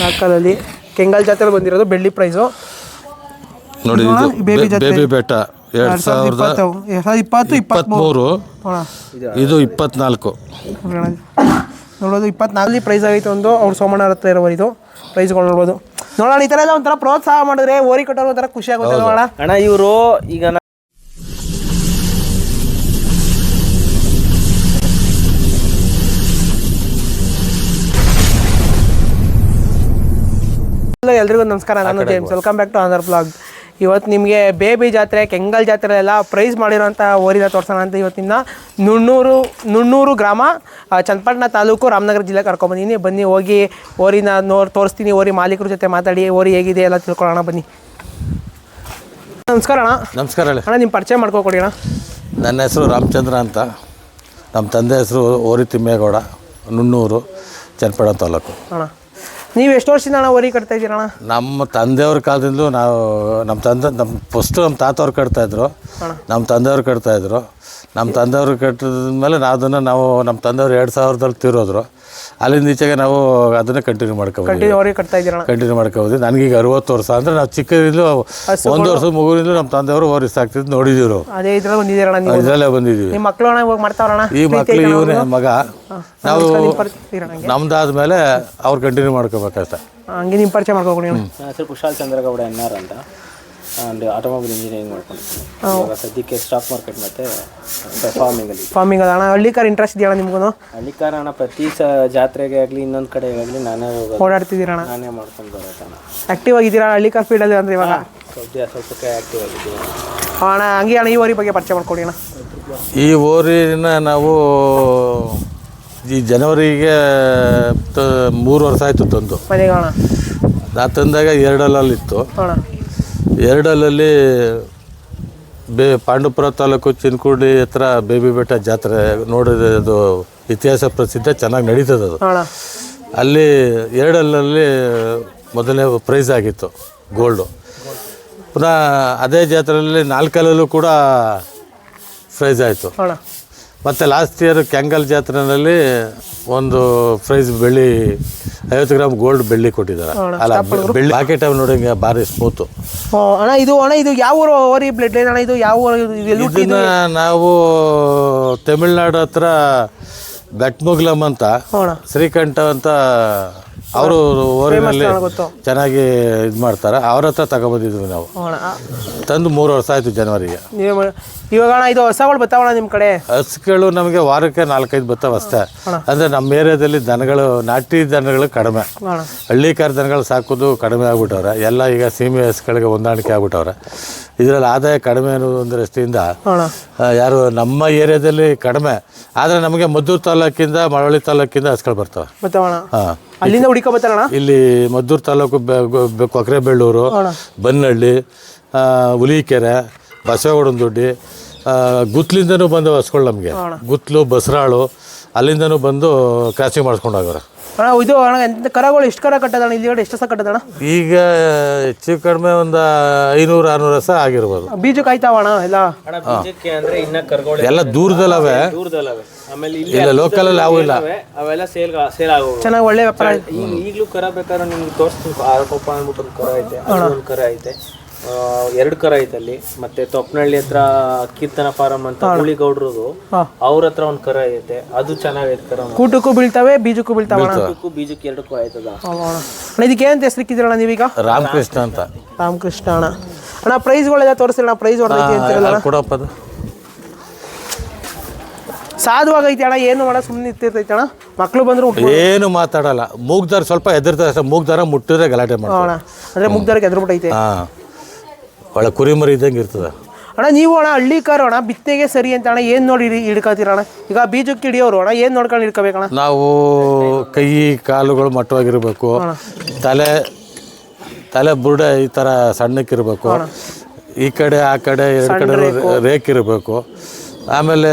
ನಾಲ್ಕಲ್ಲಿ ಕೆಂಗಲ್ ಜಾತ್ರೆ ಬಂದಿರೋದು ಬೆಳ್ಳಿ ಪ್ರೈಸು ನೋಡಿ ಇದು ಬೇಬಿ ಜಾತ್ರೆ. ಬೇಬಿ ಬೆಟ್ಟ. ಎರಡು ಸಾವಿರದ ಇಪ್ಪತ್ತು ಇಪ್ಪತ್ತ್ಮೂರು ಇದು ಇಪ್ಪತ್ನಾಲ್ಕು. ನೋಡೋದು ಇಪ್ಪತ್ನಾಲ್ಕು ಪ್ರೈಸ್ ಆಗೈತೆ ಒಂದು. ಅವ್ರು ಸೋಮಣ್ಣ ಹತ್ರ ಇರೋ ಇದು ಪ್ರೈಸ್ಗಳು ನೋಡ್ಬೋದು. ನೋಡೋಣ ಈ ಥರ ಎಲ್ಲ ಒಂಥರ ಪ್ರೋತ್ಸಾಹ ಮಾಡಿದ್ರೆ ಓರಿ ಕಟ್ಟೋರು ಒಂಥರ ಖುಷಿ ಆಗುತ್ತೆ ನೋಡೋಣ. ಅಣ್ಣ ಇವರು ಈಗ ಎಲ್ರಿಗೂ ನಮಸ್ಕಾರ. ನಾನು James welcome back to Andhra blog ಇವತ್ತು ನಿಮಗೆ ಬೇಬಿ ಜಾತ್ರೆ ಕೆಂಗಲ್ ಜಾತ್ರೆ ಎಲ್ಲ ಪ್ರೈಸ್ ಮಾಡಿರೋಂಥ ಓರಿನ ತೋರ್ಸೋಣ ಅಂತ ಇವತ್ತಿನ ನುಣ್ಣೂರು ನುಣ್ಣೂರು ಗ್ರಾಮ ಚನ್ನಪಟ್ಟಣ ತಾಲೂಕು ರಾಮನಗರ ಜಿಲ್ಲೆ ಕರ್ಕೊಂಬಂದಿನಿ ಬನ್ನಿ ಹೋಗಿ ಓರಿನ ನೋಡಿ ತೋರಿಸ್ತೀನಿ. ಓರಿ ಮಾಲೀಕರ ಜೊತೆ ಮಾತಾಡಿ ಓರಿ ಹೇಗಿದೆ ಎಲ್ಲ ತಿಳ್ಕೊಳ್ಳೋಣ ಬನ್ನಿ. ನಮಸ್ಕಾರ ಅಣ್ಣ. ನಮಸ್ಕಾರ ಹೇಳಿ. ಅಣ್ಣ ನಿಮ್ಮ ಪರಿಚಯ ಮಾಡ್ಕೊಕೊಡಿ ಅಣ್ಣ. ನನ್ನ ಹೆಸರು ರಾಮಚಂದ್ರ ಅಂತ. ನಮ್ಮ ತಂದೆ ಹೆಸರು ಓರಿ ತಿಮ್ಮೇಗೌಡ ನುಣ್ಣೂರು ಚನ್ನಪಟ್ಟಣ ತಾಲೂಕು. ಅಣ್ಣ. ನೀವು ಎಷ್ಟು ವರ್ಷದಿಂದ ಅಣ್ಣ ವರಿ ಕಟ್ತಾ ಇದ್ದೀರ ಅಣ್ಣ? ನಮ್ಮ ತಂದೆಯವ್ರ ಕಾಲದಿಂದಲೂ ನಾವು ನಮ್ಮ ತಂದೆ ನಮ್ಮ ಫಸ್ಟು ನಮ್ಮ ತಾತವ್ರು ಕಟ್ತಾಯಿದ್ರು ನಮ್ಮ ತಂದೆಯವ್ರು ಕಟ್ತಾಯಿದ್ರು ನಮ್ಮ ತಂದೆಯವರು ಕಟ್ಟಿದ ಮೇಲೆ ನಾವು ಅದನ್ನು ನಾವು ನಮ್ಮ ತಂದೆಯವರು ಎರಡು ಸಾವಿರದಲ್ಲಿ ತೀರೋದ್ರು. ಅಲ್ಲಿಂದ ಈಚೆಗೆ ನಾವು ಅದನ್ನು ಕಂಟಿನ್ಯೂ ಮಾಡ್ಕೊಬೋದು ಕಂಟಿನ್ಯೂ ಓರಿ ಕಟ್ತಾ ಇದ್ದೀರಾ ಕಂಟಿನ್ಯೂ ಮಾಡ್ಕೋಬೋದು ನನಗೀಗ ಅರುವತ್ತು ವರ್ಷ ಅಂದರೆ ನಾವು ಚಿಕ್ಕದಿಂದಲೂ ಒಂದು ವರ್ಷದ ಮಗುವಿನಿಂದ ನಮ್ಮ ತಂದೆಯವರು ಓರಿಸ್ ಆಗ್ತಿದ್ದು ನೋಡಿದ್ದೀವಿ ನಾವು ಅದೇ ಇದ್ರಲ್ಲಿ ನೀವು. ಇದರಲ್ಲೇ ಬಂದಿದ್ದೀವಿ. ನಿಮ್ಮ ಮಕ್ಕಳು ಈ ಮಕ್ಕಳು ಇವನೇ ಮಗ. ನಾವು ನಮ್ದಾದ ಮೇಲೆ ಅವ್ರು ಕಂಟಿನ್ಯೂ ಮಾಡ್ಕೋಬೇಕಷ್ಟೆ. ಹಂಗೆ ನಿಮ್ಮ ಪರಿಚಯ ನನ್ನ ಹೆಸರು ಕುಶಾಲ್ ಚಂದ್ರಗೌಡ ಎನ್ ಆರ್ ಅಂತ. ಅಂಡ್ ಆಟೋಮೊಬೈಲ್ ಇಂಜಿನಿಯರಿಂಗ್ ಮಾಡ್ಕೊಂಡಿದ್ದೀನಿ. ಇವಾಗ ಸದ್ಯಕ್ಕೆ ಸ್ಟಾಕ್ ಮಾರ್ಕೆಟ್ ಮತ್ತು ಫಾರ್ಮಿಂಗಲ್ಲಿ ಫಾರ್ಮಿಂಗ್ ಅದ ಅಣ್ಣ ಹಳ್ಳಿ ಕಾರ್ ಇಂಟ್ರೆಸ್ಟ್ ಇದೆಯಾ ನಿಮ್ಗೂ ಹಳ್ಳಿ ಅಣ್ಣ ಪ್ರತಿ ಸ ಜಾತ್ರೆಗೆ ಆಗಲಿ ಇನ್ನೊಂದು ಕಡೆ ಆಗಲಿ ನಾನೇ ಹೋಗೋದು. ಓಡಾಡ್ತಿದ್ದೀರಣ್ಣ ನಾನೇ ಮಾಡ್ಕೊಂಡು ಬರೋದಣ್ಣ ಆಕ್ಟಿವ್ ಆಗಿದ್ದೀರಾ ಹಳ್ಳಿ ಕಾರ್ ಫೀಲ್ಡಲ್ಲಿ ಅಂದ್ರೆ ಇವಾಗ? ಸದ್ಯ ಸ್ವಲ್ಪಕ್ಕೆ ಆ್ಯಕ್ಟಿವ್ ಆಗಿದ್ದೀವಿ. ಅಣ್ಣ ಹಂಗೆ ಅಣ್ಣ ಈ ಓರಿ ಬಗ್ಗೆ ಪರಿಚಯ ಮಾಡ್ಕೊಡಿ ಅಣ್ಣ. ಈ ಓರಿನ ನಾವು ಈ ಜನವರಿಗೆ ಮೂರು ವರ್ಷ ಆಯಿತು ತಂದು. ಮನೆಗೆ ಅಣ್ಣ. ನಾ ತಂದಾಗ ಎರಡಲ್ಲಿತ್ತು ಅಣ್ಣ. ಎರಡಲಲ್ಲಿ ಬೇ ಪಾಂಡುಪುರ ತಾಲೂಕು ಚಿನ್ಕುಂಡಿ ಹತ್ರ ಬೇಬಿ ಬೆಟ್ಟ ಜಾತ್ರೆ ನೋಡಿದ ಅದು ಇತಿಹಾಸ ಪ್ರಸಿದ್ಧ ಚೆನ್ನಾಗಿ ನಡೀತದೆ ಅದು. ಅಲ್ಲಿ ಎರಡಲ್ಲಲ್ಲಿ ಮೊದಲನೇ ಪ್ರೈಸ್ ಆಗಿತ್ತು ಗೋಲ್ಡು. ಪುನಃ ಅದೇ ಜಾತ್ರೆಯಲ್ಲಿ ನಾಲ್ಕಲ್ಲೂ ಕೂಡ ಪ್ರೈಸ್ ಆಯಿತು. ಮತ್ತು ಲಾಸ್ಟ್ ಇಯರ್ ಕ್ಯಾಂಗಲ್ ಜಾತ್ರೆಯಲ್ಲಿ ಒಂದು ಪ್ರೈಸ್ ಬೆಳ್ಳಿ ಐವತ್ತು ಗ್ರಾಮ್ ಗೋಲ್ಡ್ ಬೆಳ್ಳಿ ಕೊಟ್ಟಿದ್ದಾರೆ. ಅಲ್ಲ ಬೆಳ್ಳಿ ಪ್ಯಾಕೆಟ್ ನೋಡಿ ಹಿಂಗೆ ಭಾರಿ ಸ್ಮೂತು. ಅಣ್ಣ ಇದು ಅಣ್ಣ ಇದು ಯಾವ ಊರು? ಓರಿ ಬ್ಲಡ್ ಲೈನ್ ಅಣ್ಣ ಇದು ಯಾವ ಊರು? ಇದನ್ನ ನಾವು ತಮಿಳ್ನಾಡು ಹತ್ರ ಬೆಟ್ಮುಗ್ಲಮ್ ಅಂತ ಶ್ರೀಕಂಠ ಅಂತ ಅವರು ಊರಿನಲ್ಲಿ ಚೆನ್ನಾಗಿ ಇದು ಮಾಡ್ತಾರೆ. ಅವ್ರ ಹತ್ರ ತಗೊಬಂದಿದ್ವಿ ನಾವು. ತಂದು ಮೂರು ವರ್ಷ ಆಯಿತು ಜನವರಿಗೆ. ಇವಾಗ ಇದು ಹೊಸಗಳು ಬರ್ತಾವಣ್ಣ ನಿಮ್ಮ ಕಡೆ? ಹಸುಗಳು ನಮಗೆ ವಾರಕ್ಕೆ ನಾಲ್ಕೈದು ಬರ್ತಾವೆ ಅಷ್ಟೇ. ಅಂದರೆ ನಮ್ಮ ಏರಿಯಾದಲ್ಲಿ ದನಗಳು ನಾಟಿ ದನಗಳು ಕಡಿಮೆ. ಹಳ್ಳಿ ಹಳ್ಳಿಕಾರ ದನಗಳು ಸಾಕೋದು ಕಡಿಮೆ ಆಗ್ಬಿಟ್ಟವ್ರೆ. ಎಲ್ಲ ಈಗ ಸೀಮೆ ಹಸುಗಳಿಗೆ ಹೊಂದಾಣಿಕೆ ಆಗ್ಬಿಟ್ಟವ್ರೆ. ಇದರಲ್ಲಿ ಆದಾಯ ಕಡಿಮೆ ಅನ್ನೋ ಒಂದು ದೃಷ್ಟಿಯಿಂದ ಯಾರು ನಮ್ಮ ಏರಿಯಾದಲ್ಲಿ ಕಡಿಮೆ ಆದರೆ ನಮಗೆ ಮದ್ದೂರು ತಾಲೂಕಿಂದ ಮಳವಳ್ಳಿ ತಾಲೂಕಿಂದ ಹಸ್ಕೊಳ್ ಬರ್ತಾವೆ. ಹಾಂ. ಅಲ್ಲಿಂದ ಹುಡುಕೋ ಬರ್ತಾರಣ್ಣ ಇಲ್ಲಿ ಮದ್ದೂರು ತಾಲೂಕು ಕೊಕ್ರೆಬೆಳ್ಳೂರು ಬನ್ನಹಳ್ಳಿ ಹುಲಿಕೆರೆ ಬಸವಗೌಡನ ದೊಡ್ಡಿ ಗುತ್ಲಿಂದನೂ ಬಂದು ಹಸ್ಗಳು ನಮಗೆ. ಗುತ್ಲು ಬಸರಾಳು ಅಲ್ಲಿಂದನೂ ಬಂದು ಕ್ರಾಸಿಂಗ್ ಮಾಡಿಸ್ಕೊಂಡು ಹೋಗೋರು ಅಣ್ಣ ಇದು ಅಣ್ಣ ಎಂತ ಕರಗಳು ಎಷ್ಟು ಕರ ಕಟ್ಟದಣ್ಣ ಇಲ್ಲಿ ಎಷ್ಟು ಸಹ ಕಟ್ಟದಣ್ಣ ಈಗ ಹೆಚ್ಚು ಕಡಿಮೆ ಒಂದು ಐನೂರು ಆರುನೂರು ಸಹ ಆಗಿರ್ಬೋದು. ಬೀಜ ಕಾಯ್ತಾವಣ್ಣ ಎಲ್ಲ? ಅಣ್ಣ ಬೀಜಕ್ಕೆ ಅಂದರೆ ಇನ್ನ ಕರ್ಗೋಳೆ ಎಲ್ಲ ದೂರದಲ್ಲವೆ? ದೂರದಲ್ಲವೆ. ಆಮೇಲೆ ಇಲ್ಲಿ ಇಲ್ಲ ಲೋಕಲಲ್ಲಿ ಯಾವೂ ಇಲ್ಲ. ಅವೆಲ್ಲ ಸೇಲ್ ಸೇಲ್ ಆಗೋ ಚೆನ್ನಾಗಿ ಒಳ್ಳೆ ವ್ಯಾಪಾರ ಈಗ ಈಗಲೂ ಕರ ಬೇಕಾದ್ರೆ ನಿಮ್ಗೆ ತೋರಿಸ್ತೀನಿ. ಆರೋಪ ಅಂದ್ಬಿಟ್ಟು ಒಂದು ಕರ ಐತೆ ಒಂದು ಕರ ಐತೆ. ಆ, ಎರಡು ಕರ ಐತೆ ಅಲ್ಲಿ ಮತ್ತೆ ತೊಪ್ಪನಹಳ್ಳಿ ಹತ್ರ ಕೀರ್ತನ ಫಾರಂ ಅಂತ ಹುಳಿಗೌಡ್ರದು. ಗೌಡ್ರದು ಅವ್ರ ಹತ್ರ ಒಂದ್ ಕರ ಐತೆ. ಅದು ಚೆನ್ನಾಗೈತೆ ಕರ ಕೂಟಕ್ಕೂ ಬೀಳ್ತಾವೆ ಬೀಜಕ್ಕೂ ಬೀಳ್ತಾವೆ ಕೂಟಕ್ಕೂ ಬೀಜಕ್ಕೆ ಎರಡಕ್ಕೂ ಆಯ್ತದ. ಇದಕ್ಕೆ ಏನಂತ ಹೆಸರಿಕ್ಕಿದ್ರಣ್ಣ ನೀವೀಗ? ರಾಮಕೃಷ್ಣ ಅಂತ. ರಾಮಕೃಷ್ಣ ಅಣ್ಣ. ಅಣ್ಣ ಪ್ರೈಸ್ಗಳೆಲ್ಲ ತೋರಿಸಿಲ್ಲ ಪ್ರೈಸ್ ಕೊಡಪ್ಪ ಅದು? ಸಾಧುವಾಗೈತಿ ಅಣ್ಣ ಏನು ಮಾಡ ಸುಮ್ಮನೆ ನಿಂತಿರ್ತೈತೆ ಅಣ್ಣ? ಮಕ್ಳು ಬಂದ್ರು ಏನು ಮಾತಾಡಲ್ಲ. ಮೂಗ್ದಾರ ಸ್ವಲ್ಪ ಎದುರ್ತಾರೆ ಅಷ್ಟೇ. ಮೂಗ್ದಾರ ಮುಟ್ಟಿದ್ರೆ ಗಲಾಟೆ ಮಾಡ್ತಾರೆ. ಅಣ್ಣ? ಅಂದ್ರೆ ಬಿಟ್ಟೈತೆ ಎದ್ರುಬಿಟ್ಟೈತೆ ಹಾಂ ಕುರಿಮರಿ ಕುರಿ ಮರಿ ಇದ್ದಂಗೆ ಇರ್ತದೆ. ಅಣ್ಣ ನೀವು ಅಣ್ಣ ಹಳ್ಳಿ ಕಾರು ಅಣ್ಣ ಬಿತ್ತೆಗೆ ಸರಿ ಅಂತ ಅಣ್ಣ ಏನು ನೋಡಿ ಹಿಡ್ಕೊತೀರ ಅಣ್ಣ? ಈಗ ಬೀಜಕ್ಕೆ ಹಿಡಿಯೋರು ಅಣ್ಣ ಏನು ನೋಡ್ಕೊಂಡು ಹಿಡ್ಕೋಬೇಕಣ್ಣ ನಾವು ಕೈ ಕಾಲುಗಳು ಮಟ್ಟವಾಗಿರಬೇಕು. ತಲೆ ತಲೆ ಬುರುಡೆ ಈ ಥರ ಸಣ್ಣಕ್ಕಿರಬೇಕು. ಈ ಕಡೆ ಆ ಕಡೆ ಎರಡು ಕಡೆ ರೇಕ್ ಇರಬೇಕು. ಆಮೇಲೆ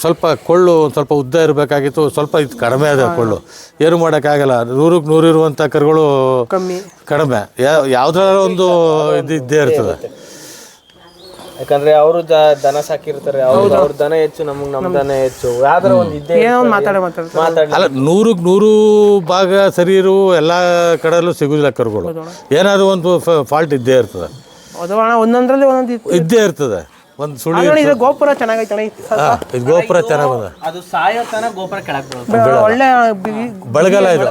ಸ್ವಲ್ಪ ಕೊಳ್ಳು ಒಂದು ಸ್ವಲ್ಪ ಉದ್ದ ಇರಬೇಕಾಗಿತ್ತು ಸ್ವಲ್ಪ ಇದು ಕಡಿಮೆ ಇದೆ ಕೊಳ್ಳು. ಏನು ಮಾಡೋಕ್ಕಾಗಲ್ಲ. ನೂರಕ್ಕೆ ನೂರಿರುವಂಥ ಕರುಗಳು ಕಮ್ಮಿ. ಕಡಿಮೆ. ಯಾ- ಒಂದು ಇದು ಇದ್ದೇ ಇರ್ತದೆ. ಯಾಕಂದ್ರೆ ಅವರು ದನ ಸಾಕಿರ್ತಾರೆ. ಅವ್ರು ಅವ್ರ ದನ ಹೆಚ್ಚು ನಮಗ್ ನಮ್ಮ ದನ ಹೆಚ್ಚು. ಯಾವ್ದಾರ ಒಂದು ಇದ್ದೇ ಏನೋ ಒಂದು ಮಾತಾಡ ಮಾತಾಡ್ತಾರೆ. ಮಾತಾಡ್ಲಿ. ಅಲ್ಲ ನೂರಕ್ಕೆ ನೂರು ಭಾಗ ಸರಿ ಇರು ಎಲ್ಲ ಕಡೆಯಲ್ಲೂ ಸಿಗುದಿಲ್ಲ ಕರುಗಳು. ಏನಾದ್ರು ಒಂದು ಫಾಲ್ಟ್ ಇದ್ದೇ ಇರ್ತದೆ. ಅದು ಒಂದೊಂದ್ರಲ್ಲಿ ಒಂದೊಂದು ಇದ್ದೇ ಇರ್ತದೆ. ಒಂದು ಸುಳಿ ಅಣ್ಣ ಇದು ಗೋಪುರ ಚೆನ್ನಾಗೈತೆ ಅಣ್ಣ. ಇದು ಸ್ವಲ್ಪ. ಇದು ಗೋಪುರ ಚೆನ್ನಾಗಿ ಬಂದ. ಅದು ಸಾಯೋ ತನ ಗೋಪುರ ಕೆಳಗೆ. ಒಳ್ಳೆ ಬಿ- ಬಳಗಲ್ಲ ಇದು.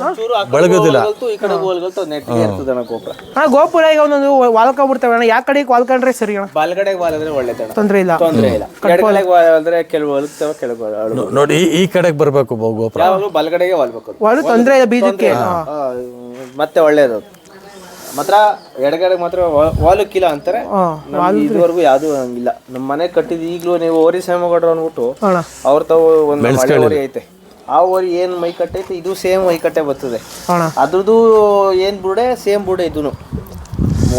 ಒಂಚೂರು ಆ ಕಡೆ ಬಳಗೋದಿಲ್ಲ. ಹೋಗಲ್ತು, ಈ ಕಡೆ ಹೋಗಲ್ತು ನೆಟ್ಟಿಗೆ ಇರ್ತದಣ್ಣ ಗೋಪುರ. ಅಣ್ಣ ಗೋಪುರ ಈಗ ಒಂದೊಂದು ವಾಲ್ಕೊಂಡ್ಬಿಡ್ತವೆ ಅಣ್ಣ. ಯಾವ ಕಡೆಗೆ ವಾಲ್ಕೊಂಡ್ರೆ ಸರಿ ಅಣ್ಣ? ಬಲ್ಗಡೆಗೆ ವಾಲಿದ್ರೆ ಒಳ್ಳೇದಣ್ಣ ತೊಂದರೆ ಇಲ್ಲ. ತೊಂದ್ರೆ ಇಲ್ಲ. ಎಡಗಡೆಗೆ ವಾಲಿದ್ರೆ ಕೆಲವು ಒಲಗ್ತವೆ ಕೆಲವು ನೋಡಿ ಈ- ಈ ಕಡೆಗೆ ಬರಬೇಕು ಗೋಪುರ. ಯಾವಾಗಲೂ ಬಲ್ಗಡೆಗೆ ವಾಲ್ಬೇಕು ಅದು. ವಾಲು ತೊಂದರೆ ಇಲ್ಲ ಬೀಜಕ್ಕೆ. ಮತ್ತೆ ಒಳ್ಳೇದು ಅದು. ಮಾತ್ರ ಎಡಗಡೆ ಮಾತ್ರ ವಾಲುಕ್ಕಿಲ್ಲ ಅಂತಾರೆ. ಇದುವರೆಗೂ ಯಾವ್ದು ಹಂಗಿಲ್ಲ. ನಮ್ಮ ಮನೆ ಕಟ್ಟಿದ ಈಗಲೂ ನೀವು ಓರಿ ಸೇಮ್ ಅಂದ್ಬಿಟ್ಟು ಅನ್ಬಿಟ್ಟು ಅವ್ರ ತಾವು ಒಂದ್ ಮಳೆ ಓರಿ ಐತೆ. ಆ ಓರಿ ಏನ್ ಮೈ ಕಟ್ಟೈತೆ ಇದು ಸೇಮ್ ಮೈ ಕಟ್ಟೆ ಬರ್ತದೆ ಅದ್ರದ್ದು ಏನ್ ಬುಡೆ ಸೇಮ್ ಬುಡೆ ಇದೂನು.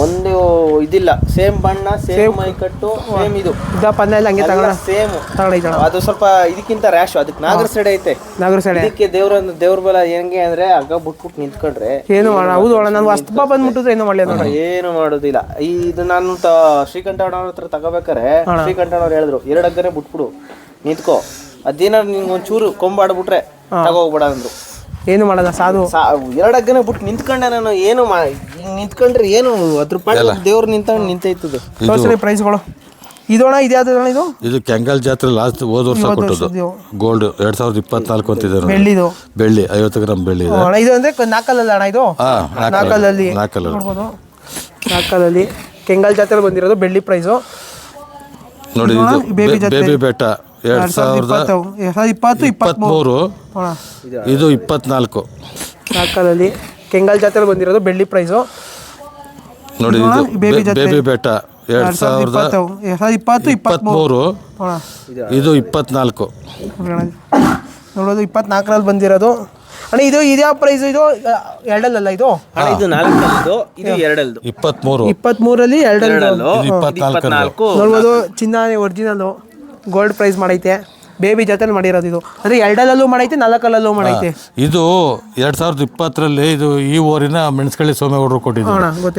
ಒಂದು ಇದಿಲ್ಲ ಸೇಮ್ ಬಣ್ಣ ಸೇಮ್ ಮೈಕಟ್ಟು ಸೇಮ್ ಇದು. ದಪ್ಪ ಎಲ್ಲ ಹಂಗೆ ತಗೋಣ ಸೇಮ್. ಅಣ್ಣ ಅದು ಸ್ವಲ್ಪ ಇದಕ್ಕಿಂತ ರ್ಯಾಶ್ ಅದಕ್ಕೆ ನಾಗರ ಸೈಡ್ ಐತೆ. ನಾಗರ ಸೈಡ್ ಇದಕ್ಕೆ ದೇವ್ರ ದೇವ್ರ ಬಲ ಹೆಂಗೆ ಅಂದ್ರೆ ಹಗ್ಗ ಬಿಟ್ಬಿಟ್ಟು ನಿಂತ್ಕೊಂಡ್ರೆ ಏನು ಮಾಡ ಹೌದು ನಾನು ಅಸ್ತಪ ಬಂದ್ಬಿಟ್ಟಿದ್ರೆ ಏನು ಮಾಡಲಿ ನೋಡ ಏನು ಮಾಡೋದಿಲ್ಲ. ಈ ಇದು ನಾನು ಶ್ರೀಕಂಠಣ್ಣವ್ರ ಹತ್ರ ತಗೋಬೇಕಾರೆ ಶ್ರೀಕಂಠಣ್ಣವ್ರು ಹೇಳಿದ್ರು ಎರಡು ಹಗ್ಗನೆ ಬಿಟ್ಬಿಡು ನಿಂತ್ಕೋ. ಅದೇನಾದ್ರು ನಿಂಗೆ ಒಂಚೂರು ಕೊಂಬಾಡ್ಬಿಟ್ರೆ ತಗೋಗ್ಬೇಡ ಅಂದ್ರು. ಏನು ಮಾಡಲ್ಲ ಸಾಧು? ಸಾ ಎರಡು ಹಗ್ಗನ ಬಿಟ್ಟು ನಿಂತ್ಕೊಂಡೆ ನಾನು ಏನು ಮಾ ಹಿಂಗ್ ನಿಂತ್ಕೊಂಡ್ರೆ ಏನು ಅದ್ರ ರೂಪಾಯಿ ದೇವ್ರು ನಿಂತ ನಿಂತೈತದು. ತೋರಿಸ್ರಿ ಪ್ರೈಸ್ಗಳು. ಇದೋಣ ಅಣ್ಣ ಇದ್ಯಾವ್ದು ಅಣ್ಣ ಇದು? ಇದು ಕೆಂಗಲ್ ಜಾತ್ರೆ ಲಾಸ್ಟ್ ಹೋದ ವರ್ಷ ಕೊಟ್ಟದ್ದು. ಗೋಲ್ಡ್ ಎರಡ್ ಸಾವಿರದ ಇಪ್ಪತ್ನಾಲ್ಕು ಅಂತಿದೆ ನೋಡಿ. ಬೆಳ್ಳಿದು. ಬೆಳ್ಳಿ ಐವತ್ತು ಗ್ರಾಮ್ ಬೆಳ್ಳಿ ಇದೆ. ಅಣ್ಣ ಇದು ಅಂದ್ರೆ ನಾಕಲ್ಲ ನಾಲ್ಕಲ್ಲಲ್ಲ ಅಣ್ಣ ಇದು? ಹಾ ನಾಲ್ಕಲ್ಲಲ್ಲಿ ನಾಲ್ಕಲ್ಲ ನೋಡ್ಬೋದು. ನಾಲ್ಕಲ್ಲಲ್ಲಿ ಕೆಂಗಲ್ ಜಾತ್ರೆ ಬಂದಿರೋದು ಬೆಳ್ಳಿ ಪ್ರೈಸು. ನೋಡಿ ಇದು ಬೇಬಿ ಬೆಟ್ಟ ಎರಡ್ ಸಾವಿರದ ಇಪ್ಪತ್ತು ಎರಡ್ ಸಾವಿರದ ಇಪ್ಪತ್ತು ಇಪ್ಪತ್ತ್ಮೂರು ಇದು ಇಪ್ಪತ್ನಾಲ್ಕು. ನಾಲ್ಕಲ್ಲಿ ಕೆಂಗಲ್ ಜಾತ್ರೆ ಬಂದಿರೋದು ಬೆಳ್ಳಿ ಪ್ರೈಸು ನೋಡಿ ಇದು ಬೇಬಿ ಬೆಟ್ಟ. ಎರಡು ಸಾವಿರದ ಇಪ್ಪತ್ತು ಇಪ್ಪತ್ತ್ಮೂರು ಇಪ್ಪತ್ಮೂರು. ಇದು ಇಪ್ಪತ್ನಾಲ್ಕು. ನೋಡೋದು ಇಪ್ಪತ್ನಾಲ್ಕರಲ್ಲಿ ಬಂದಿರೋದು. ಅಣ್ಣ ಇದು ಇದ್ಯಾವ ಪ್ರೈಸ್ ಇದು? ಎರಡಲ್ಲಲ್ಲ ಇದು? ಇದು ನಾಲ್ಕಲ್ದು ಇದು ಎರಡಲ್ದು ಇಪ್ಪತ್ಮೂರು. ಎರಡಲ್ಲು ಇಪ್ಪತ್ನಾಲ್ಕು ಇಪ್ಪತ್ನಾಲ್ಕು. ನೋಡ್ಬೋದು ಚಿನ್ನ ಒರಿಜಿನಲ್ಲು ಗೋಲ್ಡ್ ಪ್ರೈಸ್ ಮಾಡೈತೆ. ಬೇಬಿ ಜೊತೆಲಿ ಮಾಡಿರೋದು ಇದು. ಅಂದರೆ ಎರಡಲ್ಲೂ ಮಾಡೈತೆ ನಾಲ್ಕಲ್ಲೂ ಮಾಡೈತೆ. ಇದು ಎರಡ್ ಸಾವಿರದ ಇಪ್ಪತ್ತರಲ್ಲಿ ಇದು ಈ ಊರಿನ ಮೆಣಸ್ಕಳ್ಳಿ ಸೋಮೇಗೌಡರು ಕೊಟ್ಟಿದ್ರು.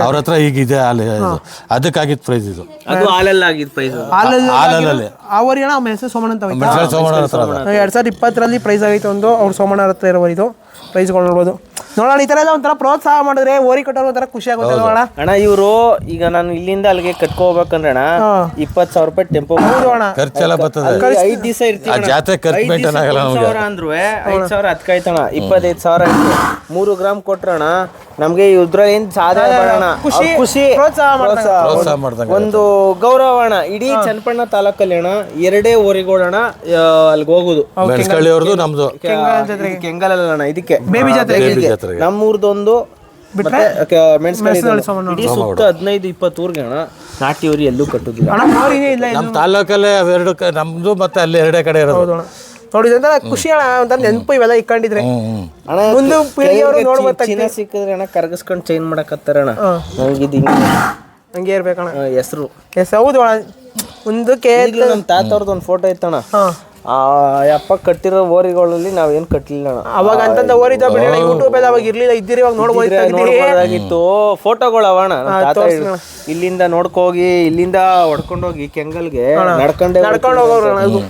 ಅವ್ರ ಹತ್ರ ಈಗ ಇದೆ ಹಾಲು ಇದು. ಅದಕ್ಕಾಗಿತ್ತು ಪ್ರೈಸ್ ಇದು. ಅದು ಪ್ರೈಸ್ ಹಾಲಲ್ಲಿ ಆ ಅಣ್ಣ ಹೆಸರು ಸೋಮಣ್ಣ ಅಂತ ಮೆಣಸ್ಕಳ್ಳಿ ಸೋಮಣ್ಣ ಹತ್ರ ಎರಡು ಸಾವಿರದ ಇಪ್ಪತ್ತರಲ್ಲಿ ಪ್ರೈಸ್ ಆಗೈತೆ ಒಂದು. ಅವ್ರು ಸೋಮಣ್ಣ ಹತ್ರ ಇರೋ ಇದು. ಪ್ರೈಸ್ಗಳು ನೋಡ್ಬೋದು. ನೋಡೋಣ ಈ ತರ ಎಲ್ಲ ಒಂಥರ ಪ್ರೋತ್ಸಾಹ ಮಾಡಿದ್ರೆ ಓರಿ ಕಟ್ಟೋರು ಒಂಥರ ಖುಷಿ ಆಗುತ್ತೆ ನೋಡೋಣ. ಅಣ್ಣ ಅಣ್ಣ ಇವರು ಈಗ ನಾನು ಇಲ್ಲಿಂದ ಅಲ್ಲಿಗೆ ಕಟ್ಕೋಬೇಕಂದ್ರೆ ಅಣ್ಣ ಇಪ್ಪತ್ತು ಸಾವಿರ ರೂಪಾಯಿ ಟೆಂಪೋ ನೋಡೋಣ ಅಣ್ಣ. ಖರ್ಚೆಲ್ಲ ಬರ್ತದೆ. ಐದ್ ದಿವಸ ಇರ್ತೀವಿ ಆ ಜಾತ್ರೆ ಖರ್ಚು ಮೇಂಟೈನ್ ಆಗಲ್ಲ ನಮಗೆ. ಸಾವಿರ ಅಂದ್ರು ಐದ್ ಸಾವಿರ ಹತ್ಕಾಯ್ತಣ ಇಪ್ಪತ್ತೈದು ಸಾವಿರ ಆಯ್ತು. ಮೂರು ಗ್ರಾಮ್ ಕೊಟ್ರಣ ನಮ್ಗೆ ಇದ್ರ ಏನ್ ಸಾಧನೆ ಖುಷಿ, ಖುಷಿ ಪ್ರೋತ್ಸಾಹ. ಪ್ರೋತ್ಸಾಹ ಮಾಡ್ದಂಗೆ ಒಂದು ಗೌರವ ಅಣ್ಣ ಇಡೀ ಚನ್ನಪಣ್ಣ ತಾಲೂಕಲ್ಲಿ ಅಣ್ಣ ಎರಡೇ ಊರಿಗೋಡಣ ಅಲ್ಲಿಗೆ ಹೋಗುದು. ಅವ್ರದ್ದು ನಮ್ದು. ಕೆಂಗಲಲ್ಲ ಅಣ್ಣ ಇದಕ್ಕೆ. ಬೇಬಿ ಜಾತ್ರೆ ನಮ್ಮೂರ್ದೊಂದು ಬಿಟ್ರೆ ಇಡೀ ಸುತ್ತ ಹದಿನೈದು ಇಪ್ಪತ್ತು ಊರ್ಗೆ ಅಣ್ಣ ನಾಟಿ ಊರಿ ಎಲ್ಲೂ ಕಟ್ಟುದಿಲ್ಲ. ಅಣ್ಣ ನಮ್ಮ ತಾಲೂಕಲ್ಲೇ ಅವೆರಡು ಕ- ನಮ್ದು ಮತ್ತೆ ಅಲ್ಲಿ ಎರಡೇ ಕಡೆ ಇರೋದು. ಹೌದು ಅಣ್ಣ ನೋಡಿ ಒಂಥರ ಖುಷಿ ಅಣ್ಣ ಒಂಥರ ನೆನಪು ಇವೆಲ್ಲ ಇಕ್ಕೊಂಡಿದ್ರೆ. ಮುಂದೆ ಪೀಳಿಗೆಯವರು ನೋಡ್ಬೋದು ಚಿ- ಚಿನ್ನ ಸಿಕ್ಕಿದ್ರೆ ಅಣ್ಣ ಕರ್ಗಿಸ್ಕೊಂಡು ಚೇಂಜ್ ಮಾಡಕತ್ತಾರ ಅಣ್ಣ. ಹಾಂ. ನನಗಿದು ಹಂಗೆ ಇರ್ಬೇಕಣ್ಣ. ಹೆಸರು. ಹೆಸರು ಹೌದು ಅಣ್ಣ. ಮುಂದಕ್ಕೆ ನಮ್ಮ ತಾತವ್ರದ್ದು ಒಂದು ಫೋಟೋ ಇತ್ತಣ್ಣ ಹಾಂ. ಆ ಯಪ್ಪ ಕಟ್ಟಿರೋ ಓರಿಗಳಲ್ಲಿ ನಾವೇನು ಕಟ್ಟಲಿಲ್ಲ ಅಣ್ಣ. ಅವಾಗ ಅಂತಂದ ಓರಿದ ಬಿಡಿ ಯೂಟ್ಯೂಬ್ ಎಲ್ಲ ಅವಾಗ ಇರ್ಲಿಲ್ಲ ಇದ್ದೀರಿ ಇವಾಗ ನೋಡ್ಬೋದಾಗಿತ್ತು. ಫೋಟೋಗಳು ಅವಣ ಇಲ್ಲಿಂದ ನೋಡ್ಕೋಗಿ ಇಲ್ಲಿಂದ ಹೊಡ್ಕೊಂಡೋಗಿ ಕೆಂಗಲ್ಗೆ ನಡ್ಕೊಂಡೆ ನಡ್ಕೊಂಡು ಹೋಗೋರು ಅದು.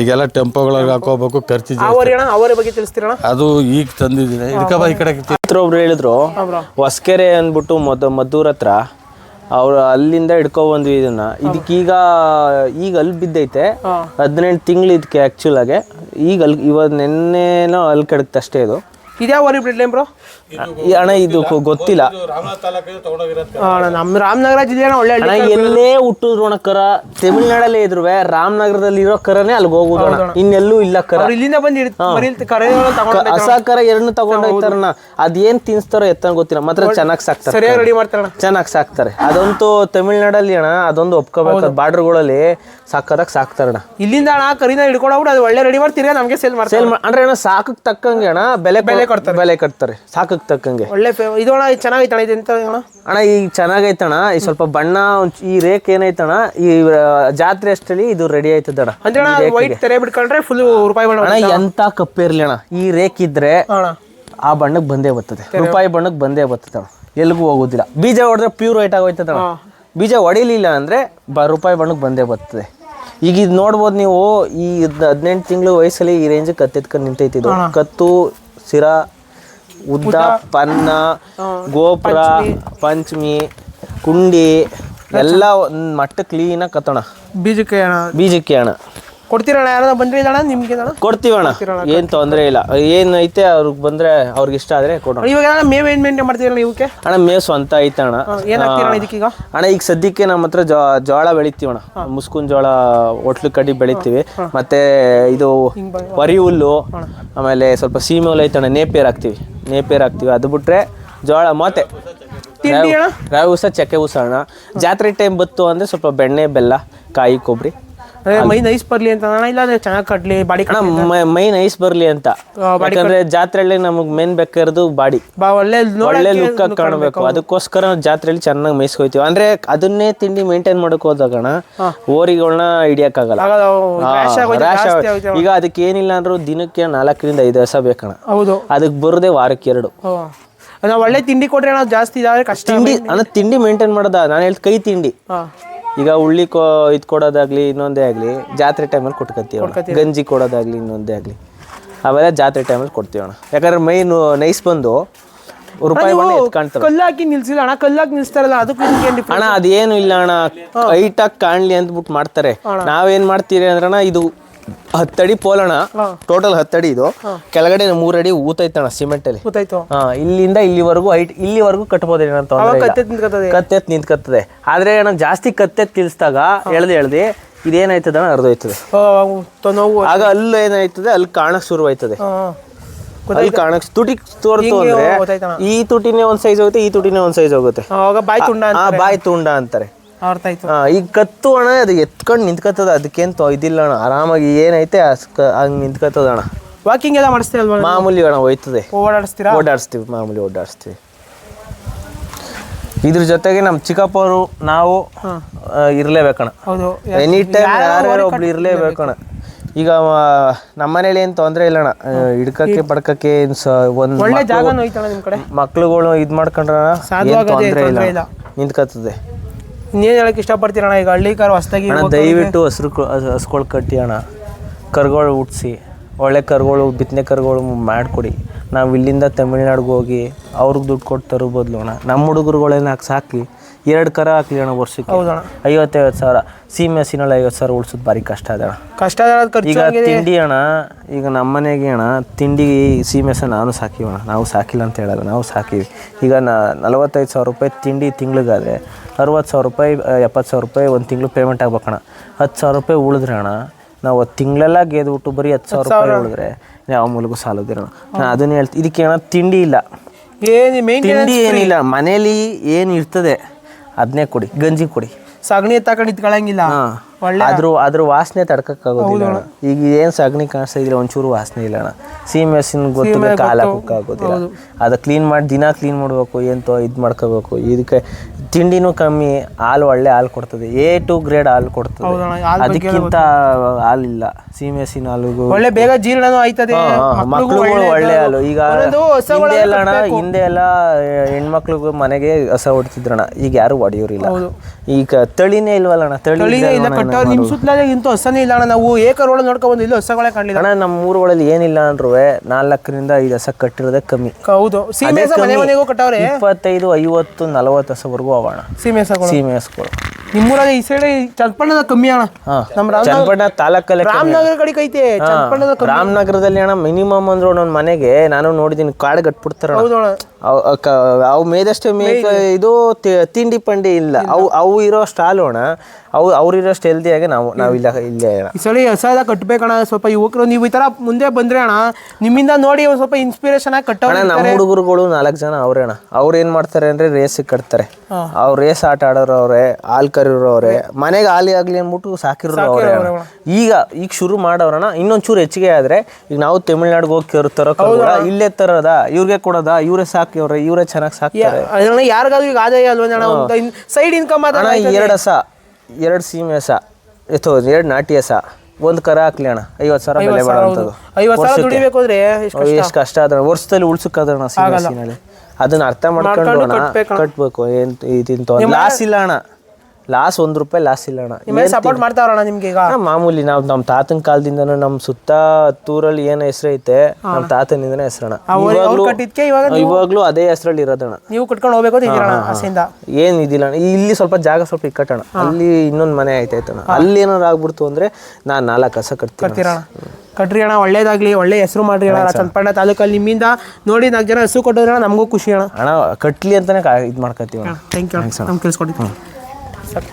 ಈಗೆಲ್ಲ ಟೆಂಪೋಗಳಿಗೆ ಹಾಕೋಬೇಕು ಖರ್ಚು ಆ ಓರಿ ಅಣ್ಣ ಓರಿ ಬಗ್ಗೆ ತಿಳಿಸ್ತೀರಣ್ಣ ಅದು ಈಗ ತಂದಿದ್ದೀನಿ. ಇದಕ್ಕೆ ಈ ಕಡೆ. ಹತ್ರ ಒಬ್ರು ಹೇಳಿದ್ರು. ಹೊಸ್ಕೆರೆ ಅಂದ್ಬಿಟ್ಟು ಮದ್ ಮದ್ದೂರ್ ಹತ್ರ ಅವ್ರು ಅಲ್ಲಿಂದ ಹಿಡ್ಕೊ ಬಂದ್ವಿ ಇದನ್ನ. ಇದಕ್ಕೀಗ ಈಗ ಅಲ್ಲಿ ಬಿದ್ದೈತೆ. ಹದಿನೆಂಟು ತಿಂಗಳು ಇದಕ್ಕೆ ಆ್ಯಕ್ಚುಲಾಗೆ ಆಗಿ. ಈಗ ಅಲ್ಲಿ ಇವಾಗ ನೆನ್ನೆನೋ ಅಲ್ಲಿ ಕೆಡಕ್ತಷ್ಟೇ ಅಷ್ಟೇ ಇದು. ಇದ್ಯಾವ ಓರಿ ಲೈನ್ ಬ್ರೋ ಈ ಅಣ್ಣ ಇದು ಗೊತ್ತಿಲ್ಲ. ಅಣ್ಣ ನಮ್ಮ ರಾಮನಗರ ಜಿಲ್ಲೆ ಅಣ್ಣ ಒಳ್ಳೆ ಅಣ್ಣ ಎಲ್ಲೇ ಹುಟ್ಟಿದ್ರು ಅಣ್ಣ ಕರ. ತಮಿಳ್ನಾಡಲ್ಲೇ ಇದ್ರು ರಾಮನಗರದಲ್ಲಿ ಇರೋ ಕರನೇ ಅಲ್ಲಿಗೆ ಹೋಗುದು ಅಣ್ಣ. ಇನ್ನೆಲ್ಲೂ ಇಲ್ಲ ಕರ. ಇಲ್ಲಿಂದ ಬಂದು ಹೊಸ ಕರೆ ಎರಡನ್ನೂ ತಗೊಂಡೋಗ್ತಾರಣ್ಣ ಅದೇನ್ ತಿನ್ಸ್ತಾರೋ ಎತ್ತ ಗೊತ್ತಿಲ್ಲ. ಮಾತ್ರ ಚೆನ್ನಾಗಿ ಸಾಕ್ತಾರೆ ಸರಿಯಾಗಿ ರೆಡಿ ಮಾಡ್ತಾರಣ್ಣ. ಚೆನ್ನಾಗಿ ಸಾಕ್ತಾರೆ. ಅದಂತೂ ತಮಿಳ್ನಾಡಲ್ಲಿ ಅಣ್ಣ ಅದೊಂದು ಒಪ್ಕೋಬೇಕು. ಬಾರ್ಡರ್ಗಳಲ್ಲಿ ಸಾಕದಾಗ ಸಾಕ್ತಾರಣ್ಣ. ಇಲ್ಲಿಂದ ಅಣ್ಣ ಕರಿನ ಹಿಡ್ಕೊಂಡೋಗ್ಬಿಟ್ಟು ಅದು ಒಳ್ಳೆ ರೆಡಿ ಮಾಡ್ತೀರಾ ನಮಗೆ ಸೇಲ್ ಮಾಡ್ತಾರೆ. ಸೇಲ್ ಅಂದ್ರೆ ಅಣ್ಣ ಸಾಕಕ್ ತಕ್ಕಂಗೆ ಅಣ್ಣ ಬೆಲೆ ಬೆಲೆ ಕೊಡ್ತಾರೆ. ಬೆಲೆ ಕಟ್ತಾರೆ. ಸಾಕಕ್ ತಕ್ಕಂಗೆ. ಒಳ್ಳೆ ಫೇ ಇದು ಅಣ್ಣ ಇದು ಚೆನ್ನಾಗೈತೆ ಅಣ್ಣ ಇದು ಎಂತ ಅಣ್ಣ ಅಣ್ಣ ಈಗ ಚೆನ್ನಾಗೈತಣ್ಣ. ಈ ಸ್ವಲ್ಪ ಬಣ್ಣ ಈ ರೇಕ್ ಏನೈತಣ ಈ ಆ, ಜಾತ್ರೆ ಅಷ್ಟರಲ್ಲಿ ಇದು ರೆಡಿ ಆಯ್ತದಣ ಅಂದ್ರೆ ಅಣ್ಣ ವೈಟ್ ತೆರೆ ಬಿಟ್ಕೊಂಡ್ರೆ ಫುಲ್ ರೂಪಾಯಿ ಬಣ್ಣ ಅಣ್ಣ ಎಂತ ಕಪ್ಪಿರ್ಲಿ ಅಣ್ಣ. ಈ ರೇಕ್ ಇದ್ರೆ ಅಣ್ಣ. ಆ ಬಣ್ಣಕ್ಕೆ ಬಂದೇ ಬರ್ತದೆ. ರೂಪಾಯಿ ಬಣ್ಣಕ್ಕೆ ಬಂದೇ ಬರ್ತದೆ ಅಣ್ಣ. ಎಲ್ಗೂ ಹೋಗೋದಿಲ್ಲ. ಬೀಜ ಹೊಡೆದ್ರೆ ಪ್ಯೂರ್ ವೈಟ್ ಆಗೋಯ್ತದ ಬೀಜ ಹೊಡಿಲಿಲ್ಲ ಅಂದ್ರೆ ಬ ರೂಪಾಯಿ ಬಣ್ಣಕ್ಕೆ ಬಂದೇ ಬರ್ತದೆ. ಈಗ ಇದು ನೋಡ್ಬೋದು ನೀವು ಈ ಹದಿನೆಂಟು ತಿಂಗಳು ವಯಸ್ಸಲ್ಲಿ ಈ ರೇಂಜ್ ಕತ್ತೆತ್ಕೊಂಡು ನಿಂತೈತಿದ್ದು ಕತ್ತು ಸಿರ ಉದ್ದ ಪನ್ನ ಗೋಪುರ ಪಂಚಮಿ. ಕುಂಡಿ ಎಲ್ಲ ಒಂದು ಮಟ್ಟ ಕ್ಲೀನಾಗಿ ಕತ್ತೋಣ. ಬೀಜಕ್ಕೆ ಬೀಜಕ್ಕೆ ಅಣ್ಣ. ಕೊಡ್ತೀರಣ್ಣ? ಯಾರು ಬಂದ್ರಿ ಅಣ್ಣ ನಿಮ್ಗೆ ಅಣ್ಣ. ಕೊಡ್ತೀವಣ್ಣ ಏನು ತೊಂದ್ರೆ ಇಲ್ಲ. ಏನೈತೆ ಅವ್ರಿಗೆ ಬಂದ್ರೆ ಅವ್ರಿಗೆ ಇಷ್ಟ ಆದ್ರೆ ಕೊಡೋಣ. ಇವಾಗ ಅಣ್ಣ ಮೇವ್ ಏನು ಮೇಂಟೈನ್ ಮಾಡ್ತೀರಣ್ಣ ಇವಕ್ಕೆ? ಅಣ್ಣ ಮೇವ್ ಸ್ವಂತ ಐತೆ ಅಣ್ಣ. ಏನು ಹಾಕ್ತೀರಣ್ಣ ಇದಕ್ಕೀಗ? ಅಣ್ಣ ಈಗ ಸದ್ಯಕ್ಕೆ ನಮ್ಮ ಹತ್ರ ಜೋ ಜೋಳ ಬೆಳಿತೀವಿ ಅಣ್ಣ. ಮುಸ್ಕುನ್ ಜೋಳ ಒಟ್ಲು ಕಡ್ಡಿ ಬೆಳಿತೀವಿ. ಮತ್ತೆ ಇದು ವರಿ ಹುಲ್ಲು ಆಮೇಲೆ ಸ್ವಲ್ಪ ಸೀಮೆ ಹುಲ್ಲು ಐತಣ್ಣ ನೇಪೇರ್ ಹಾಕ್ತಿವಿ. ನೇಪೇರ್ ಹಾಕ್ತಿವಿ. ಅದು ಬಿಟ್ರೆ ಜೋಳ ಮತ್ತೆ ತಿಂಡಿ ಅಣ್ಣ? ರಾವಿ ಉಸ ಚಕ್ಕೆ ಉಸ ಅಣ್ಣ. ಜಾತ್ರೆ ಟೈಮ್ ಬತ್ತು ಅಂದ್ರೆ ಸ್ವಲ್ಪ ಬೆಣ್ಣೆ ಬೆಲ್ಲ ಕಾಯಿ ಕೊಬ್ಬರಿ ಮೈ ನೈಸ್ ಬರ್ಲಿ ಅಂತ ಅಣ್ಣ ಇಲ್ಲ ಅಂದ್ರೆ ಚೆನ್ನಾಗಿ ಕಟ್ಲಿ ಬಾಡಿ ಮ- ನೈಸ್ ಬರ್ಲಿ ಅಂತ. ಯಾಕಂದ್ರೆ ಜಾತ್ರೆಯಲ್ಲಿ ನಮಗೆ ಮೇನ್ ಬೇಕಾಗಿರೋದು ಬಾಡಿ. ಬಾ ಒಳ್ಳೆ ಒಳ್ಳೆ ಲುಕ್ ಆಗಿ ಕಾಣಬೇಕು. ಅದಕ್ಕೋಸ್ಕರ ಜಾತ್ರೆಯಲ್ಲಿ ಚೆನ್ನಾಗಿ ಮೇಯಿಸ್ಕೊಯ್ತೀವಿ ಅಂದ್ರೆ ಅದನ್ನೇ ತಿಂಡಿ ಮೇಂಟೈನ್ ಮಾಡಕ್ ಹೋದಾಗಣ ಓರಿಗಳನ್ನ ಹಿಡಿಯಕ್ ಆಗಲ್ಲ. ಈಗ ಅದಕ್ಕೆ ಏನಿಲ್ಲ ಅಂದ್ರೂ ದಿನಕ್ಕೆ ನಾಲ್ಕರಿಂದ ಐದು ದಿವಸ ಬೇಕಣ ಹೌದು. ಅದಕ್ಕೆ ಬರೋದೇ ವಾರಕ್ಕೆ ಎರಡು. ನಾವು ಒಳ್ಳೆ ತಿಂಡಿ ಕೊಟ್ರೆ ಜಾಸ್ತಿ ಕಷ್ಟ ತಿಂಡಿ ಅಂದ್ರೆ ತಿಂಡಿ ಮೇಂಟೈನ್ ಮಾಡೋದ? ನಾನು ಹೇಳ್ತ ಕೈ ತಿಂಡಿ. ಈಗ ಉಳ್ಳಿ ಕೊ ಇದು ಕೊಡೋದಾಗ್ಲಿ ಇನ್ನೊಂದೇ ಆಗಲಿ ಜಾತ್ರೆ ಟೈಮಲ್ಲಿ ಕೊಟ್ಕೊತೀವಿ ಗಂಜಿ ಕೊಡೋದಾಗ್ಲಿ ಇನ್ನೊಂದೇ ಆಗಲಿ. ಅವೆಲ್ಲ ಜಾತ್ರೆ ಟೈಮಲ್ಲಿ ಕೊಡ್ತೀವಿ ಅಣ್ಣ ಯಾಕಂದ್ರೆ ಮೈ ನೈಸ್ ಬಂದು ರೂಪಾಯಿ ನಿಲ್ಸಿಲ್ಲ ಅಣ್ಣ ಕಲ್ಲಾಗಿ ನಿಲ್ಸ್ತಾರಲ್ಲ ಅದಕ್ಕೆ ಅಣ್ಣ ಅದೇನು ಇಲ್ಲ ಅಣ್ಣ. ಹೈಟಾಗಿ ಕಾಣ್ಲಿ ಅಂದ್ಬಿಟ್ಟು ಮಾಡ್ತಾರೆ. ನಾವೇನ್ ಮಾಡ್ತೀರಿ ಅಂದ್ರೆ ಇದು ಹತ್ತಡಿ ಪೋಲಣ. ಟೋಟಲ್ ಹತ್ತಡಿ ಇದು. ಕೆಳಗಡೆ ಮೂರಡಿ ಊತೈತಣ ಸಿಮೆಂಟ್ ಅಲ್ಲಿ. ಗೊತ್ತಾಯ್ತು ಹಾ ಇಲ್ಲಿಂದ ಇಲ್ಲಿವರೆಗೂ ಹೈಟ್ ಇಲ್ಲಿವರೆಗೂ ಕಟ್ಬೋದು ಏನಂತ ಕತ್ತೆತ್ ನಿಂತ್ಕತ್ತದೆ. ಆದ್ರೆ ಅಣ್ಣ ಜಾಸ್ತಿ ಕತ್ತೆತ್ ತಿಳಿಸಿದಾಗ ಎಳ್ದು ಎಳ್ದು ಇದೇನಾಯ್ತದ ಅರ್ಧೋಯ್ತದೆ ಆಗ ಅಲ್ಲಿ ಏನಾಯ್ತದೆ ಅಲ್ಲಿ ಕಾಣಕ್ ಶುರು ಆಯ್ತದೆ ಅಲ್ಲಿ ಕಾಣಕ್ ತುಟಿ ತೋರ್ತು ಅಂದ್ರೆ ಈ ತುಟಿನೇ ಒಂದ್ ಸೈಜ್ ಹೋಗುತ್ತೆ ಈ ತುಟಿನೇ ಒಂದ್ ಸೈಜ್ ಹೋಗುತ್ತೆ. ಬಾಯಿ ತುಂಡ ಅಂತಾರೆ. ಹಾ ಈಗ ಕತ್ತು ಅಣ್ಣ ಅದು ಎತ್ಕೊಂಡು ನಿಂತ್ಕತ್ತದ ಅದಕ್ಕೇನು ಇದಿಲ್ಲ ಅಣ್ಣ. ಆರಾಮಾಗಿ ಏನೈತೆ ಹಂಗ್ ನಿಂತ್ಕತ್ತದ ಅಣ್ಣ. ವಾಕಿಂಗ್ ಎಲ್ಲ ಮಾಡಿಸ್ತೀರಲ್ವಾ ಮಾಮೂಲಿ ಅಣ್ಣ ಹೋಯ್ತದೆ. ಓಡಾಡಿಸ್ತೀರಾ? ಓಡಾಡಿಸ್ತೀವಿ ಮಾಮೂಲಿ ಓಡಾಡಿಸ್ತೀವಿ. ಇದ್ರ ಜೊತೆಗೆ ನಮ್ಮ ಚಿಕ್ಕಪ್ಪವರು ನಾವು ಇರ್ಲೇಬೇಕಣ್ಣ ಹೌದು. ಎನಿ ಟೈಮ್ ಯಾರ್ಯಾರು ಒಬ್ರು ಇರ್ಲೇಬೇಕಣ್ಣ ಈಗ ನಮ್ಮ ಮನೇಲಿ ಏನು ತೊಂದರೆ ಇಲ್ಲ ಅಣ್ಣ. ಆ, ಹಿಡ್ಕಕ್ಕೆ ಪಡ್ಕಕ್ಕೆ ಒಂದು ಒಳ್ಳೆ ಜಾಗನೂ ಐತಣ್ಣ ನಿಮ್ಮ ಕಡೆ. ಮಕ್ಳುಗಳು ಇದು ಮಾಡ್ಕೊಂಡ್ರ ಏನು ಸಾಧ್ಯವಾಗದೆ ತೊಂದರೆ ತೊಂದ್ರೆ ಇಲ್ಲ. ನಿಂತ್ಕತ್ತದೆ. ಇನ್ನೇನು ಹೇಳಕ್ ಇಷ್ಟಪಡ್ತೀರಣ ಈಗ ಹಳ್ಳಿಕಾರ ಹೊಸ್ದಾಗಿ ಅಣ್ಣ ದಯವಿಟ್ಟು ಹಸ್ರು ಹಸ್ಗಳು ಕಟ್ಟಿ ಅಣ್ಣ. ಕರುಗಳು ಹುಟ್ಸಿ ಒಳ್ಳೆ ಕರ್ಗಳು ಬಿತ್ತನೆ ಕರುಗಳು ಮಾಡಿಕೊಡಿ. ನಾವು ಇಲ್ಲಿಂದ ತಮಿಳ್ನಾಡಿಗೆ ಹೋಗಿ ಅವ್ರಿಗೆ ದುಡ್ಡು ಕೊಟ್ಟು ತರೋ ಬದಲು ಅಣ್ಣ. ನಮ್ಮ ಹುಡುಗರುಗಳೇನು ಹಾಕಿ ಸಾಕಿ ಎರಡು ಕರ ಹಾಕ್ಲಿ ಅಣ್ಣ ವರ್ಷಕ್ಕೆ. ಹೌದಣ್ಣ. ಐವತ್ತೈವತ್ತು ಸಾವಿರ. ಸೀಮೆ ಹಸಿನಲ್ಲಿ ಐವತ್ತು ಸಾವಿರ ಉಳ್ಸೋದು ಭಾರಿ ಕಷ್ಟ ಅದ ಅಣ್ಣ. ಕಷ್ಟ ಈಗ ತಿಂಡಿ ಅಣ್ಣ ಈಗ ನಮ್ಮ ಮನೆಗೆ ಅಣ್ಣ ತಿಂಡಿ ಸೀಮೆಸ ನಾನು ಸಾಕಿವಣ್ಣ ನಾವು ಸಾಕಿಲ್ಲ ಅಂತ ಹೇಳಲ್ಲ ನಾವು ಸಾಕಿವಿ. ಈಗ ನಾ ನಲವತ್ತೈದು ಸಾವಿರ ರೂಪಾಯಿ ತಿಂಡಿ ತಿಂಗ್ಳಿಗಾದ್ರೆ ಅರವತ್ತು ಸಾವಿರ ರೂಪಾಯಿ ಎಪ್ಪತ್ತು ಸಾವಿರ ರೂಪಾಯಿ ಒಂದು ತಿಂಗಳು ಪೇಮೆಂಟ್ ಆಗ್ಬೇಕಣ್ಣ ಹತ್ತು ಸಾವಿರ ರೂಪಾಯಿ ಉಳಿದ್ರೆ ಅಣ್ಣ. ನಾವು ತಿಂಗಳೆಲ್ಲ ಗೆದ್ಬಿಟ್ಟು ಬರೀ ಹತ್ತು ಸಾವಿರ ರೂಪಾಯಿ ಉಳಿದ್ರೆ ಯಾವ ಮೂಲಕ ಸಾಲದಿರೋಣ ನಾನು ಅದನ್ನು ಹೇಳ್ತೀನಿ ಇದಕ್ಕೆ ಏನೋ ತಿಂಡಿ ಇಲ್ಲ. ತಿಂಡಿ ಏನಿಲ್ಲ ಮನೇಲಿ ಏನು ಇರ್ತದೆ ಅದನ್ನೇ ಕೊಡಿ ಗಂಜಿ ಕೊಡಿ. ಸಗಣಿ ಎತ್ತಾಕೊಂಡು ಇದ್ಕೊಳ್ಳಂಗಿಲ್ಲ ಒಳ್ಳೆ ಅದ್ರ ಅದ್ರ ವಾಸನೆ ತಡ್ಕಕ್ಕಾಗೋದಿಲ್ಲ ಅಣ್ಣ. ಈಗ ಏನ್ ಸಗಣಿ ಕಾಣಿಸ್ತಾ ಇದ್ರೆ ಒಂಚೂರು ವಾಸನೆ ಇಲ್ಲ ಅಣ್ಣ. ಸೀಮೆ ಹಸಿನ ಗೊತ್ತಿಲ್ಲ ಕಾಲ ಆಗೋದಿಲ್ಲ ಅದ ಕ್ಲೀನ್ ಮಾಡಿ ದಿನ ಕ್ಲೀನ್ ಮಾಡ್ಬೇಕು ಎಂತೋ ಇದು ಮಾಡ್ಕೋಬೇಕು. ಇದಕ್ಕೆ ತಿಂಡಿನೂ ಕಮ್ಮಿ ಹಾಲು ಒಳ್ಳೆ ಹಾಲು ಕೊಡ್ತದೆ. ಎ ಟು ಗ್ರೇಡ್ ಹಾಲು ಕೊಡ್ತದೆ. ಹೌದಣ್ಣ, ಹಾಲ್ ಇಲ್ಲ ಅದಕ್ಕಿಂತ ಹಾಲಿಲ್ಲ. ಸೀಮೆ ಹಸಿನ ಹಾಲು ಒಳ್ಳೆ ಬೇಗ ಜೀರ್ಣನೂ ಆಯ್ತದೆ. ಒಳ್ಳೆ ಹಾಲು. ಈಗ ಹಿಂದೆ ಎಲ್ಲ ಅಣ್ಣ ಹಿಂದೆ ಎಲ್ಲ ಹೆಣ್ಮಕ್ಳಿಗೂ ಮನೆಗೆ ಹೊಸ ಹೊಡ್ತಿದ್ರಣ್ಣ ಈಗ ಯಾರು ಹೊಡೆಯೋರಿಲ್ಲ. ಈಗ ತಳಿನೇ ಇಲ್ವಲ್ಲ ಅಣ್ಣ ತಳಿ ಇಲ್ಲ ಕಟ್ಟೋರು ನಿಮ್ಮ ಸುತ್ತಲೇ ಇಂತೂ ಹೊಸನೇ ಇಲ್ಲ ಅಣ್ಣ. ನಾವು ಏಕರ್ ಒಳಗೆ ನೋಡ್ಕೊಂಡ್ ಬಂದು ಇಲ್ಲಿ ಹಸಗಳೇ ಕಾಣಲಿಲ್ಲ. ಅಣ್ಣ ನಮ್ಮ ಊರುಗಳಲ್ಲಿ ಏನಿಲ್ಲ ಅಂದ್ರೂ ನಾಲ್ಕರಿಂದ ಐದು ಹಸ ಕಟ್ಟಿರೋದೇ ಕಮ್ಮಿ. ಹೌದು. ಸೀಮೆ ಹಸ ಮನೆ ಮನೆಗೂ ಕಟ್ಟವ್ರೆ? ಇಪ್ಪತ್ತೈದು ಐವತ್ತು ನಲವತ್ತು ಹಸವರೆಗೂ ಅವಣ ಸೀಮೆ ಹಸಗಳು. ಸೀಮೆ ಹಸುಗಳು. ನಿಮ್ಮೂರಲ್ಲಿ ಈ ಸೈಡ್ ಚನ್ನಪಣ್ಣದ ಕಮ್ಮಿ ಅಣ್ಣ. ನಮ್ಮ ಚನ್ನಪಟ್ಟಣ ತಾಲೂಕಲ್ಲೇ ರಾಮನಗರ ಕಡೆಗೆ ಐತೆ ಕಮ್ಮಿ. ರಾಮನಗರದಲ್ಲಿ ಅಣ್ಣ ಮಿನಿಮಮ್ ಅಂದ್ರೆ ಒಂದೊಂದು ಮನೆಗೆ ನಾನು ನೋಡಿದ್ದೀನಿ ಕಾಡು ಕಟ್ಬಿಡ್ತಾರ ಅವ್ ಮೇದಷ್ಟೇ ಮೇಕ ಇದು ತಿಂಡಿ ಪಂಡಿ ಇಲ್ಲ. ಅವು ಅವು ಇರೋ ಸ್ಟಾಲು ಅಣ್ಣ. ಅವು ಅವ್ರಿರೋಷ್ಟು ಹೆಲ್ದಿಯಾಗಿ ನಾವು ನಾವಿಲ್ಲ ಇಲ್ಲೇ ಇಲ್ಲ ಈ ಸಲ ಹೊಸ ಎಲ್ಲ ಕಟ್ಬೇಕಣ್ಣ ಸ್ವಲ್ಪ ಯುವಕರು ನೀವು ಈ ತರ ಮುಂದೆ ಬಂದ್ರೆ ಅಣ್ಣ ನಿಮ್ಮಿಂದ ನೋಡಿ ಒಂದ್ ಸ್ವಲ್ಪ ಇನ್ಸ್ಪಿರೇಷನ್ ಆಗಿ ಕಟ್ಟ ಅಣ್ಣ ನಮ್ಮ ಹುಡುಗರುಗಳು ನಾಲ್ಕು ಜನ ಅವ್ರೆ ಅಣ್ಣ. ಅವ್ರು ಏನ್ ಮಾಡ್ತಾರೆ ಅಂದ್ರೆ ರೇಸ್ ಕಟ್ತಾರೆ. ಅವ್ರು ರೇಸ್ ಆಟ ಆಡೋರವ್ರೆ ಹಾಲ್ ಅವ್ರೆ ಮನೆಗೆ ಹಾಲಿ ಆಗ್ಲಿ ಅಂದ್ಬಿಟ್ಟು ಸಾಕಿರೋರು ಅವ್ರೆ. ಈಗ ಈಗ ಶುರು ಮಾಡೋರಣ್ಣ ಇನ್ನೊಂಚೂರು ಹೆಚ್ಚಿಗೆ ಆದ್ರೆ ಈಗ ನಾವು ತಮಿಳ್ನಾಡಿಗೆ ಹೋಗಿ ಕೇರ್ ತರೋಕ ಇಲ್ಲೇ ತರೋದ? ಇವ್ರಿಗೆ ಕೊಡೋದ? ಇವರೇ ಸಾಕಿವ್ರೆ ಇವರೇ ಚೆನ್ನಾಗಿ ಸಾಕ್ತಾರೆ. ಯಾರಿಗಾದ್ರೂ ಈಗ ಆದಾಯ ಅಲ್ವಾ ಸೈಡ್ ಇನ್ಕಮ್ ಅಣ್ಣ ಎರಡು ಹಸ ಎರಡು ಸೀಮೆ ಸಹ ಎತ್ತೋ ಎರಡು ನಾಟಿ ಎಸ. ಒಂದು ಕರ ಹಾಕ್ಲಿ ಅಣ್ಣ. ಐವತ್ತು ಸಾವಿರ ಬೆಲೆ ಬಾಳೋಂಥದ್ದು ಐವತ್ತು ಸಾವಿರ ದುಡಿಬೇಕು ಅಂದ್ರೆ ಎಷ್ಟು ಎಷ್ಟು ಕಷ್ಟ. ಆದ್ರೆ ವರ್ಷದಲ್ಲಿ ಉಳ್ಸಕ್ಕಾದ್ರಣ ಸೀಮೆಸಿನಲ್ಲಿ ಅದನ್ನ ಅರ್ಥ ಮಾಡ್ಕೊಂಡು ಅಣ್ಣ. ಕಟ್ಬೇಕು ಏನ್ ಇದಿಂತ ಲಾಸ್ ಇಲ್ಲ ಅಣ್ಣ. ಲಾಸ್ ಒಂದ್ ರೂಪಾಯಿ ಲಾಸ್ ಇಲ್ಲ ಅಣ್ಣ. ಸಪೋರ್ಟ್ ಮಾಡ್ತಾವ್ರಣ್ಣ ನಿಮ್ಗೆ ಈಗ? ಹಾ, ಮಾಮೂಲಿ ನಾವು ನಮ್ಮ ತಾತನ ಕಾಲದಿಂದನೂ ನಮ್ಮ ಸುತ್ತ ತೂರಲ್ಲಿ ಏನು ಹೆಸರು ಐತೆ ನಮ್ಮ ತಾತನಿಂದನೇ ಹೆಸರಣ್ಣ ಇವಾಗ್ಲೂ ಕಟ್ಟಿದ್ಕೆ ಇವಾಗ ಇವಾಗ್ಲೂ ಅದೇ ಹೆಸರಲ್ಲಿ ಇರೋದಣ್ಣ ನೀವು ಕಟ್ಕೊಂಡು ಹೋಗ್ಬೇಕು ಅಂತ ಇದೀರಣ್ಣ ಆಸೆಯಿಂದ? ಏನ್ ಇದಿಲ್ಲ ಅಣ್ಣ. ಇಲ್ಲಿ ಸ್ವಲ್ಪ ಜಾಗ ಸ್ವಲ್ಪ ಇಕ್ಕಟ್ಟಣ ಅಲ್ಲಿ ಇನ್ನೊಂದ್ ಮನೆ ಆಯ್ತಾಯ್ತಣ ಅಲ್ಲಿ ಏನಾರು ಆಗ್ಬಿಡ್ತು ಅಂದ್ರೆ ನಾನ್ ನಾಲ್ಕು ಕಸ ಕಟ್ತೀನಿ ಕಟ್ರಿ ಅಣ್ಣ ಒಳ್ಳೇದಾಗ್ಲಿ ಒಳ್ಳೆ ಹೆಸರು ಮಾಡ್ರಿ ಅಣ್ಣ. ಚನ್ನಪಟ್ಟಣ ತಾಲೂಕಲ್ಲಿ ನಿಮ್ಮಿಂದ ನೋಡಿ ನಾಲ್ಕು ಜನ ಹೆಸರು ಕೊಟ್ಟಿದ್ರೆ ನಮಗೂ ಖುಷಿ ಅಣ್ಣ. ಅಣ್ಣ ಕಟ್ಲಿ ಅಂತಾನೆ ಕಾ- ಇದ್ ಮಾಡ್ಕೊತೀವಿ ಅಣ್ಣ. ಥ್ಯಾಂಕ್ ಯು ನಮ್ಗೆ ಕೇಳಿಸ್ಕೊಟ್ಟಿದ್ದು ಸರ್